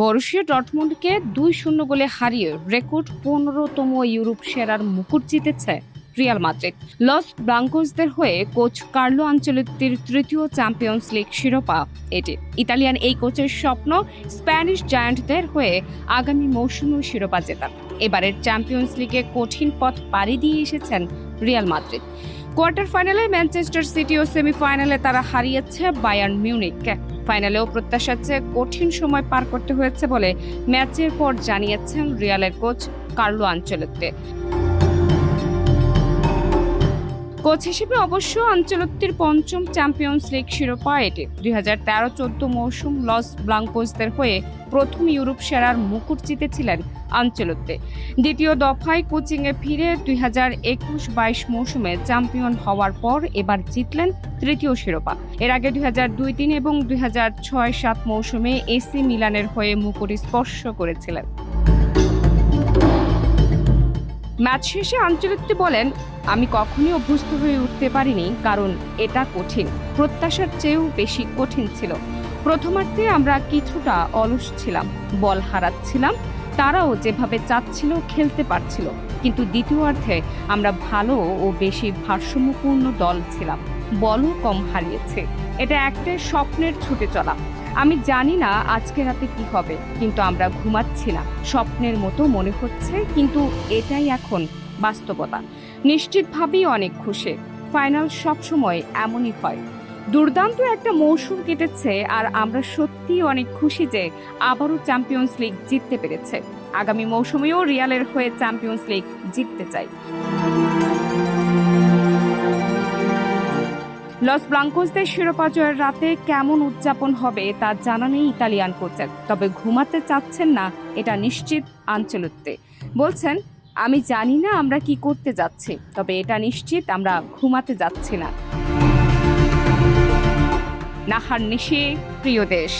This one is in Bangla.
বরুশিয়া ডটমুন্ডকে দুই শূন্য গোলে হারিয়ে রেকর্ড পনেরোতম ইউরোপ সেরার মুকুট জিতেছে রিয়াল মাদ্রিদ। লস ব্লাঙ্কোসদের হয়ে কোচ কার্লো আঞ্চলিকটির তৃতীয় চ্যাম্পিয়ন্স লিগ শিরোপা এটি। ইতালিয়ান এই কোচের স্বপ্ন স্প্যানিশ জায়ান্টদের হয়ে আগামী মৌসুমেও শিরোপা জেতার। এবারের চ্যাম্পিয়ন্স লিগে কঠিন পথ পাড়ি দিয়ে এসেছেন রিয়াল মাদ্রিদ। কোয়ার্টার ফাইনালে ম্যানচেস্টার সিটি ও সেমিফাইনালে তারা হারিয়েছে বায়ার্ন মিউনিককে ফাইনালেও প্রত্যাশার চেয়ে কঠিন সময় পার করতে হয়েছে বলে ম্যাচের পর জানিয়েছেন রিয়ালের কোচ কার্লো আঞ্চলত্তে। কোচ হিসেবে অবশ্য আঞ্চলত্তির পঞ্চম চ্যাম্পিয়ন্স লিগ শিরোপা এটি। দুই হাজার তেরো চোদ্দ মৌসুম লস ব্লাঙ্কোসদের হয়ে প্রথম ইউরোপ সেরার মুকুট জিতেছিলেন আঞ্চলত্তে দ্বিতীয় দফায় কোচিংয়ে ফিরে দুই হাজার একুশ বাইশ মৌসুমে চ্যাম্পিয়ন হওয়ার পর এবার জিতলেন তৃতীয় শিরোপা। এর আগে দুই হাজার দুই তিন এবং দুই হাজার ছয় সাত মৌসুমে এসি মিলানের হয়ে মুকুট স্পর্শ করেছিলেন। ম্যাচ শেষে আঞ্চলিকটি বলেন, আমি কখনই অভ্যস্ত হয়ে উঠতে পারিনি, কারণ এটা কঠিন। প্রত্যাশার চেয়েও বেশি কঠিন ছিল। প্রথমার্ধে আমরা কিছুটা অলস ছিলাম, বল হারাচ্ছিলাম, তারাও যেভাবে চাচ্ছিল খেলতে পারছিল। কিন্তু দ্বিতীয়ার্ধে আমরা ভালো ও বেশি ভারসাম্যপূর্ণ দল ছিলাম। বলও কম হারিয়েছে। এটা একটা স্বপ্নের ছুটে চলা। আমি জানি না আজকে রাতে কি হবে, কিন্তু আমরা ঘুমাচ্ছি না। স্বপ্নের মতো মনে হচ্ছে, কিন্তু এটাই এখন বাস্তবতা। নিশ্চিতভাবেই অনেক খুশি। ফাইনাল সবসময় এমনই হয়। দুর্দান্ত একটা মৌসুম কেটেছে আর আমরা সত্যিই অনেক খুশি যে আবারও চ্যাম্পিয়ন্স লিগ জিততে পেরেছে। আগামী মৌসুমেও রিয়ালের হয়ে চ্যাম্পিয়ন্স লিগ জিততে চাই। লস ব্লাঙ্কোসদের শিরোপা জয়ের রাতে কেমন উদযাপন হবে তা জানা নেই ইতালিয়ান কোচের। তবে ঘুমাতে চাচ্ছেন না, এটা নিশ্চিত আঞ্চলত্তে বলছেন, আমি জানি না আমরা কি করতে যাচ্ছি, তবে এটা নিশ্চিত আমরা ঘুমাতে যাচ্ছি না। নাহার নিশে, প্রিয় দেশ।